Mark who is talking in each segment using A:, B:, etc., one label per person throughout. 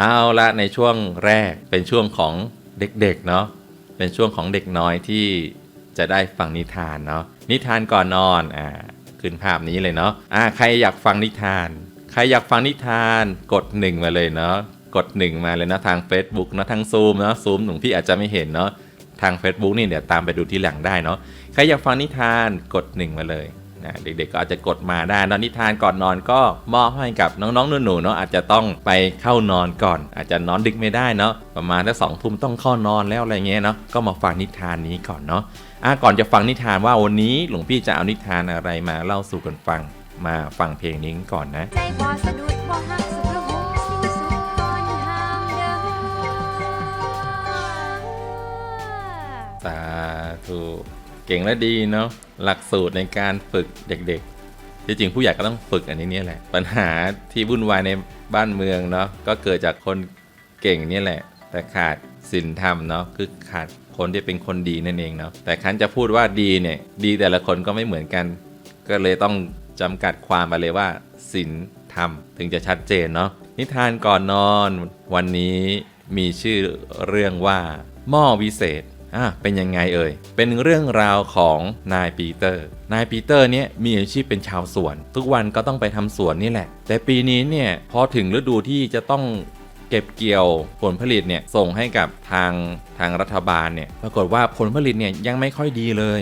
A: เอาละในช่วงแรกเป็นช่วงของเด็กๆเนาะเป็นช่วงของเด็กน้อยที่จะได้ฟังนิทานเนาะนิทานก่อนนอนอ่าขึ้นภาพนี้เลยเนาะอ่าใครอยากฟังนิทาน ใครอยากฟังนิทานกดหนึ่งมาเลยเนาะกดหนึ่งมาเลยนะทาง Facebook นะทางซูมเนาะซูมหนุ่มพี่อาจจะไม่เห็นเนาะทาง Facebook นี่เดี๋ยวตามไปดูที่หลังได้เนาะใครอยากฟังนิทานกดหนึ่งมาเลย นะเด็กๆก็อาจจะกดมาได้นะนิทานก่อนนอนก็มอบให้กับน้องๆหนูๆเนาะอาจจะต้องไปเข้านอนก่อน อาจจะนอนดึกไม่ได้เนาะประมาณถ้าสองทุ่มต้องเข้านอนแล้วอะไรเงี้ยเนาะก็มาฟังนิทานนี้ก่อนเนาะอะก่อนจะฟังนิทานว่าวันนี้หลวงพี่จะเอานิทานอะไรมาเล่าสู่กันฟังมาฟังเพลงนี้ก่อนนะ
B: ใจบ่สะดุดบ่หักสุดละหูสา
A: ธุ เก่งและดีเนาะหลักสูตรในการฝึกเด็กๆที่จริงผู้ใหญ่ก็ต้องฝึกอันนี้เนี่ยแหละ ปัญหาที่วุ่นวายในบ้านเมืองเนาะก็เกิดจากคนเก่งเนี่ยแหละ แต่ขาดศีลธรรมเนาะคือขาดคนที่เป็นคนดีนั่นเองเนาะแต่คันจะพูดว่าดีเนี่ยดีแต่ละคนก็ไม่เหมือนกัน ก็เลยต้องจำกัดความไปเลยว่าศีลธรรมถึงจะชัดเจนเนาะนิทานก่อนนอน วันนี้มีชื่อเรื่องว่าหม้อวิเศษ อะเป็นยังไงเอ่ย เป็นเรื่องราวของนายปีเตอร์ นายปีเตอร์เนี่ยมีอาชีพเป็นชาวสวน ทุกวันก็ต้องไปทำสวนนี่แหละ แต่ปีนี้เนี่ยพอถึงฤดูที่จะต้องเก็บเกี่ยวผลผลิตเนี่ยส่งให้กับทางทางรัฐบาลเนี่ยปรากฏว่าผลผลิตเนี่ยยังไม่ค่อยดีเลย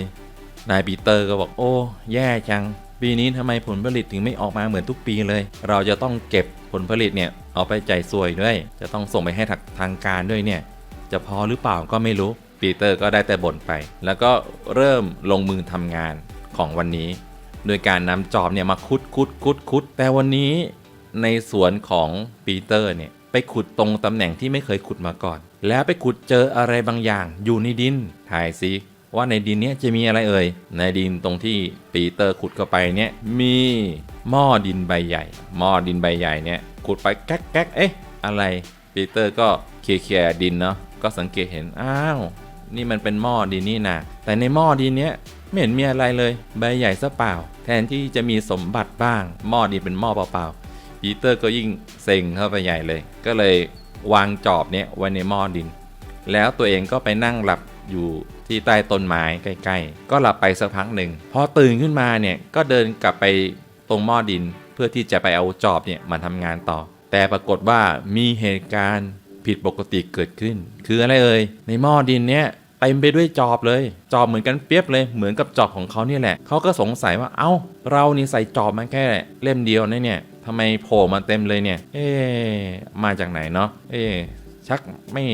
A: นายปีเตอร์ก็บอกโอ้ แย่จัง ปีนี้ทำไมผลผลิตถึงไม่ออกมาเหมือนทุกปีเลย เราจะต้องเก็บผลผลิตเนี่ยเอาไปจ่ายสวยด้วย จะต้องส่งไปให้ทางการด้วยเนี่ยจะพอหรือเปล่าก็ไม่รู้ ปีเตอร์ก็ได้แต่บ่นไป แล้วก็เริ่มลงมือทำงานของวันนี้ โดยการนำจอบเนี่ยมาคุดคุดคุดคุดแต่วันนี้ในสวนของปีเตอร์เนี่ยไปขุดตรงตำแหน่งที่ไม่เคยขุดมาก่อน แล้วไปขุดเจออะไรบางอย่างอยู่ในดินถ่ายซิว่าในดินเนี้ยจะมีอะไรเอ่ย ในดินตรงที่ปีเตอร์ขุดเข้าไปเนี่ยมีหม้อดินใบใหญ่ หม้อดินใบใหญ่เนี่ยขุดไปแก๊กแก๊กเอ๊ะอะไรปีเตอร์ก็เคลียร์ดินเนาะก็สังเกตเห็นอ้าว นี่มันเป็นหม้อดินนี่นะแต่ในหม้อดินเนี้ยไม่เห็นมีอะไรเลย ใบใหญ่ซะเปล่า แทนที่จะมีสมบัติบ้าง หม้อดินเป็นหม้อเปล่าๆปีเตอร์ก็ยิ่งเซ็งเข้าไปใหญ่เลย ก็เลยวางจอบเนี้ยไว้ในหม้อดิน แล้วตัวเองก็ไปนั่งหลับอยู่ที่ใต้ต้นไม้ใกล้ๆ ก็หลับไปสักพักหนึ่งพอตื่นขึ้นมาเนี่ยก็เดินกลับไปตรงหม้อดิน เพื่อที่จะไปเอาจอบเนี่ยมาทำงานต่อ แต่ปรากฏว่ามีเหตุการณ์ ผิดปกติเกิดขึ้น คืออะไรเอ่ยในหม้อดินเนี่ยเต็มไปด้วยจอบเลย จอบเหมือนกันเปียบเลยเหมือนกับจอบของเขาเนี่ยแหละเขาก็สงสัยว่าเอ้า เรานี่ใส่จอบมาแค่เล่มเดียวนะเนี่ยทำไมโผล่มาเต็มเลยเนี่ย เอ๊ะมาจากไหนเนาะเอ๊ะชักไม่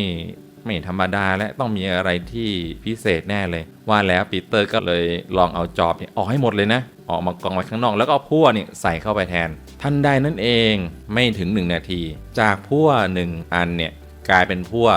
A: ไม่ธรรมดาและต้องมีอะไรที่พิเศษแน่เลย ว่าแล้วปีเตอร์ก็เลยลองเอาจอบเนี่ยออกให้หมดเลยนะ ออกมากองไว้ข้างนอก แล้วก็เอาพั่วเนี่ยใส่เข้าไปแทน ทันใดนั่นเองไม่ถึง 1 นาที จากพั่ว1อันเนี่ย กลายเป็นพั่ว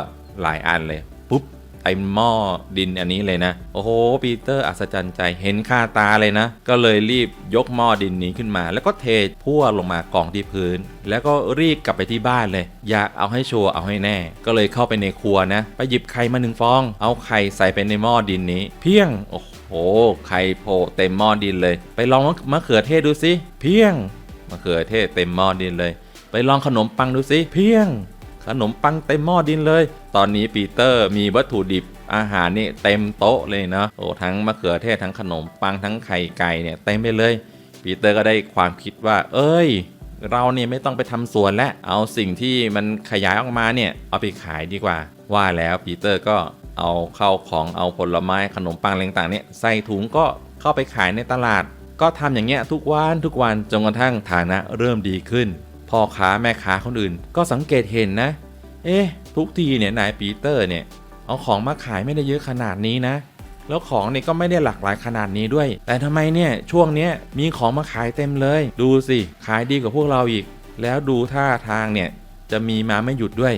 A: หลายอันเลยปุ๊บเต็มหม้อดินอันนี้เลยนะ โอ้โห ปีเตอร์อัศจรรย์ใจเห็นคาตาเลยนะ ก็เลยรีบยกหม้อดินนี้ขึ้นมา แล้วก็เทพั่วลงมากองที่พื้น แล้วก็รีบกลับไปที่บ้านเลย อยากเอาให้ชัวร์เอาให้แน่ ก็เลยเข้าไปในครัวนะ ไปหยิบไข่มาหนึ่งฟอง เอาไข่ใส่ไปในหม้อดินนี้ เพียงโอ้โหไข่โผล่เต็มหม้อดินเลย ไปลองมะเขือเทศดูสิเพียงมะเขือเทศเต็มหม้อดินเลย ไปลองขนมปังดูสิเพียง ขนมปังเต็มหม้อดินเลย ตอนนี้ปีเตอร์มีวัตถุดิบอาหารนี่เต็มโต๊ะเลยเนาะโอ้ทั้งมะเขือเทศทั้งขนมปังทั้งไข่ไก่เนี่ยเต็มไปเลย ปีเตอร์ก็ได้ความคิดว่า เอ้ย เราเนี่ยไม่ต้องไปทำสวนและเอาสิ่งที่มันขยายออกมาเนี่ยเอาไปขายดีกว่า ว่าแล้วปีเตอร์ก็เอาเข้าของเอาผลไม้ขนมปังอะไรต่างๆเนี่ยใส่ถุงก็เข้าไปขายในตลาด ก็ทำอย่างเงี้ยทุกวันทุกวันจนกระทั่งฐานะเริ่มดีขึ้น พ่อค้าแม่ค้าคนอื่น ก็สังเกตเห็นนะ เอ๊ะ ทุกทีเนี่ยนายปีเตอร์เนี่ย เอาของมาขายไม่ได้เยอะขนาดนี้นะ แล้วของเนี่ยก็ไม่ได้หลากหลายขนาดนี้ด้วย แต่ทำไมเนี่ยช่วงเนี้ยมีของมาขายเต็มเลย ดูสิ ขายดีกว่าพวกเราอีก แล้วดูท่าทางเนี่ยจะมีมาไม่หยุดด้วย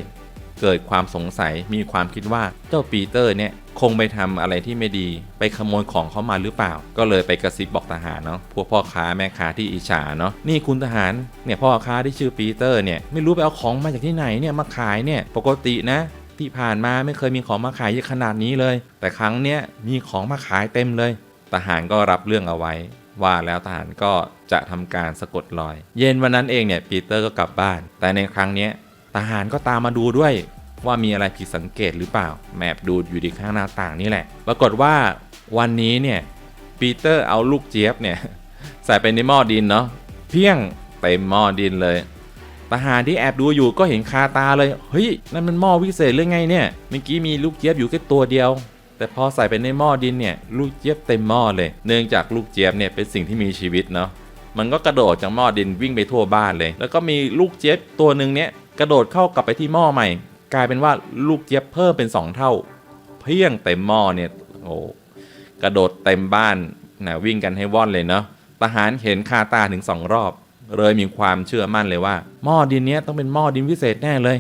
A: เกิดความสงสัยมีความคิดว่าเจ้าปีเตอร์เนี่ยคงไปทำอะไรที่ไม่ดี ไปขโมยของเขามาหรือเปล่า ก็เลยไปกระซิบบอกทหารเนาะพวกพ่อค้าแม่ค้าที่อิจฉาเนาะนี่คุณทหารเนี่ยพ่อค้าที่ชื่อปีเตอร์เนี่ยไม่รู้ไปเอาของมาจากที่ไหนเนี่ยมาขายเนี่ยปกตินะที่ผ่านมาไม่เคยมีของมาขายเยอะขนาดนี้เลย แต่ครั้งเนี้ยมีของมาขายเต็มเลย ทหารก็รับเรื่องเอาไว้ ว่าแล้วทหารก็จะทำการสะกดรอย เย็นวันนั้นเองเนี่ยปีเตอร์ก็กลับบ้าน แต่ในครั้งเนี้ย ทหารก็ตามมาดูด้วยว่ามีอะไรผิดสังเกตหรือเปล่า แมบดูอยู่ที่ข้างหน้าต่างนี่แหละ ปรากฏว่าวันนี้เนี่ยปีเตอร์เอาลูกเจี๊ยบเนี่ยใส่ไปในหม้อดินเนาะเพี้ยงเต็มหม้อดินเลยทหารที่แอบดูอยู่ก็เห็นคาตาเลย เฮ้ย นั่นมันหม้อวิเศษหรือไงเนี่ย เมื่อกี้มีลูกเจี๊ยบอยู่แค่ตัวเดียว แต่พอใส่ไปในหม้อดินเนี่ย ลูกเจี๊ยบเต็มหม้อเลย เนื่องจากลูกเจี๊ยบเนี่ยเป็นสิ่งที่มีชีวิตเนาะ มันก็กระโดดจากหม้อดินวิ่งไปทั่วบ้านเลย แล้วก็มีลูกเจี๊ยบตัวหนึ่งเนี่ย กระโดดเข้ากลับไปที่หม้อใหม่ กลายเป็นว่าลูกเจี๊ยบเพิ่มเป็น 2 เท่า เพียงเต็มหม้อเนี่ยโอ้กระโดดเต็มบ้านนะวิ่งกันให้ว่อนเลยเนาะทหารเห็นคาตาถึงสองรอบ เลยมีความเชื่อมั่นเลยว่า หม้อดินนี้ต้องเป็นหม้อดินวิเศษแน่เลย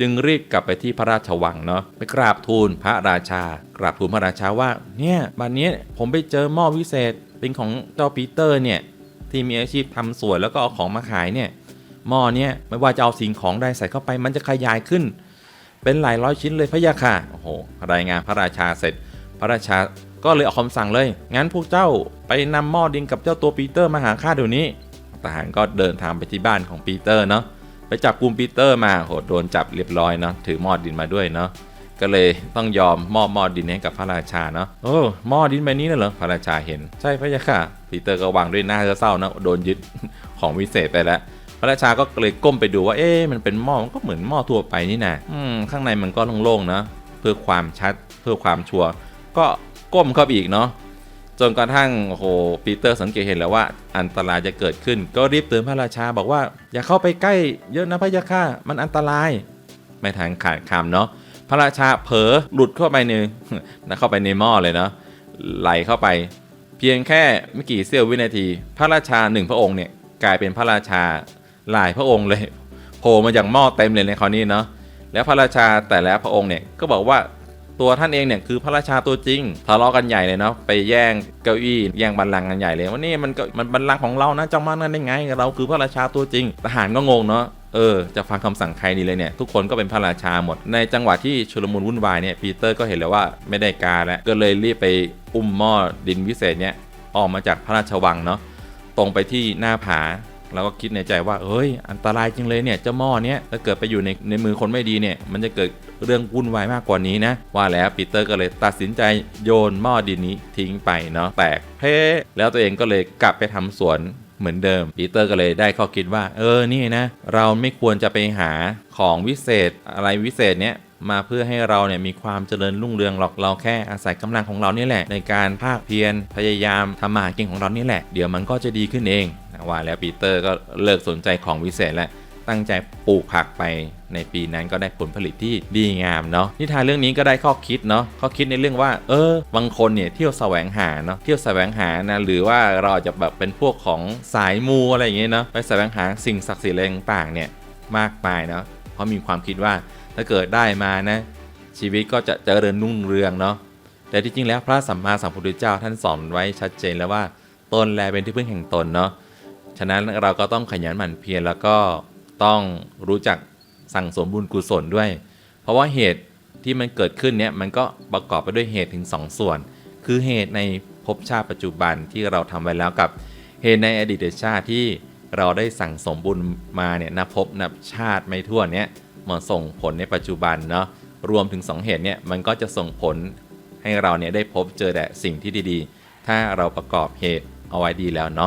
A: จึงรีบกลับไปที่พระราชวังเนาะไปกราบทูลพระราชา กราบทูลพระราชาว่าเนี่ยบัดนนี้ผมไปเจอหม้อวิเศษเป็นของเจ้าปีเตอร์เนี่ยที่มีอาชีพทำสวนแล้วก็เอาของมาขายเนี่ย หม้อเนี้ยไม่ว่าจะเอาสิ่งของใดใส่เข้าไป มันจะขยายขึ้น เป็นหลายร้อยชิ้นเลยพระยาค่ะโอ้โหรายงานพระราชาเสร็จ พระราชาก็เลยออกคำสั่งเลย งั้นพวกเจ้าไปนำหม้อดินกับเจ้าตัวปีเตอร์มาหาข้าเดี๋ยวนี้ ทหารก็เดินทางไปที่บ้านของปีเตอร์เนาะ ไปจับกลุ่มปีเตอร์มาโหโดนจับเรียบร้อยเนาะ ถือหม้อดินมาด้วยเนาะ ก็เลยต้องยอมมอบหม้อดินให้กับพระราชาเนาะ โอ้หม้อดินใบนี้น่ะเหรอ พระราชาเห็น ใช่พระยาค่ะ ปีเตอร์ก็วางด้วยหน้าเศร้าเนาะโดนยึดของวิเศษไปแล้ว พระราชาก็เลยก้มไปดูว่าเอ๊ะมันเป็นหม้อมันก็เหมือนหม้อทั่วไปนี่นะอืมข้างในมันก็โล่งๆนะเพื่อความชัดเพื่อความชัวร์ก็ก้มเข้าไปอีกเนาะจนกระทั่งโอ้โหปีเตอร์สังเกตเห็นแล้วว่าอันตรายจะเกิดขึ้น ก็รีบเตือนพระราชาบอกว่าอย่าเข้าไปใกล้เยอะนะพระยาค่ะมันอันตราย ไม่ทันขาดคำเนาะพระราชาเผลอหลุดเข้าไปในนะเข้าไปในหม้อเลยเนาะไหลเข้าไป เพียงแค่ไม่กี่เสี้ยววินาที พระราชาหนึ่งพระองค์เนี่ยกลายเป็นพระราชา หลายพระองค์เลยโผล่มาจากหม้อเต็มเลยในคราวนี้เนาะแล้วพระราชาแต่ละพระองค์เนี่ยก็บอกว่าตัวท่านเองเนี่ยคือพระราชาตัวจริงทะเลาะกันใหญ่เลยเนาะไปแย่งเก้าอี้แย่งบัลลังก์กันใหญ่เลยว่านี่มันก็มันบัลลังก์ของเรานะเจ้ามานั่นได้ไง เราคือพระราชาตัวจริง ทหารก็งงเนาะเออจะฟังคำสั่งใครดีเลยเนี่ยทุกคนก็เป็นพระราชาหมด ในจังหวะที่ชุลมุนวุ่นวายเนี่ยปีเตอร์ก็เห็นแล้วว่าไม่ได้การแล้วก็เลยรีบไปอุ้มหม้อดินวิเศษเนี่ยออกมาจากพระราชวังเนาะตรงไปที่หน้าผา เราก็คิดในใจว่าเฮ้ย อันตรายจริงเลยเนี่ยเจ้าหม้อเนี้ยถ้าเกิดไปอยู่ในในมือคนไม่ดีเนี่ย มันจะเกิดเรื่องวุ่นวายมากกว่านี้นะ ว่าแล้วปีเตอร์ก็เลยตัดสินใจโยนหม้อดินนี้ทิ้งไปเนาะแตกเพแล้วตัวเองก็เลยกลับไปทำสวนเหมือนเดิมปีเตอร์ก็เลยได้ข้อคิดว่า เออนี่นะ เราไม่ควรจะไปหาของวิเศษอะไรวิเศษเนี้ยมาเพื่อให้เราเนี่ยมีความเจริญรุ่งเรืองหรอกเราแค่อาศัยกำลังของเรานี่แหละ ในการภาคเพียรพยายามทำมาหากินของเรานี่แหละ เดี๋ยวมันก็จะดีขึ้นเอง ว่าแล้วปีเตอร์ก็เลิกสนใจของวิเศษแล้วตั้งใจปลูกผักไปในปีนั้นก็ได้ผลผลิตที่ดีงามเนาะนิทานเรื่องนี้ก็ได้ข้อคิดเนาะข้อคิดในเรื่องว่า เออบางคนเนี่ยเที่ยวแสวงหาเนาะเที่ยวแสวงหานะหรือว่าเราอาจจะแบบเป็นพวกของสายมูอะไรอย่างเงี้ยเนาะไปแสวงหาสิ่งศักดิ์สิทธิ์อะไรต่างๆเนี่ยมากมายเนาะเพราะมีความคิดว่าถ้าเกิดได้มานะ ชีวิตก็จะเจริญรุ่งเรืองเนาะแต่ที่จริงแล้วพระสัมมาสัมพุทธเจ้าท่านสอนไว้ชัดเจนแล้วว่าตนแลเป็นที่พึ่งแห่งตนเนาะะนั้นเราก็ต้องขยันหมั่นเพียรแล้วก็ต้องรู้จักสั่งสมบุญกุศลด้วย เพราะว่าเหตุที่มันเกิดขึ้นเนี่ยมันก็ประกอบไปด้วยเหตุถึง 2ส่วน คือเหตุในภพชาติปัจจุบันที่เราทำไว้แล้วกับเหตุในอดีตชาติที่เราได้สั่งสมบุญมาเนี่ยนับภพนับชาติไม่ทั่วเนี่ยมาส่งผลในปัจจุบันเนาะรวมถึง 2 เหตุเนี่ยมันก็จะส่งผลให้เราเนี่ยได้พบเจอแต่สิ่งที่ดีๆ ถ้าเราประกอบเหตุเอาไว้ดีแล้วเนาะ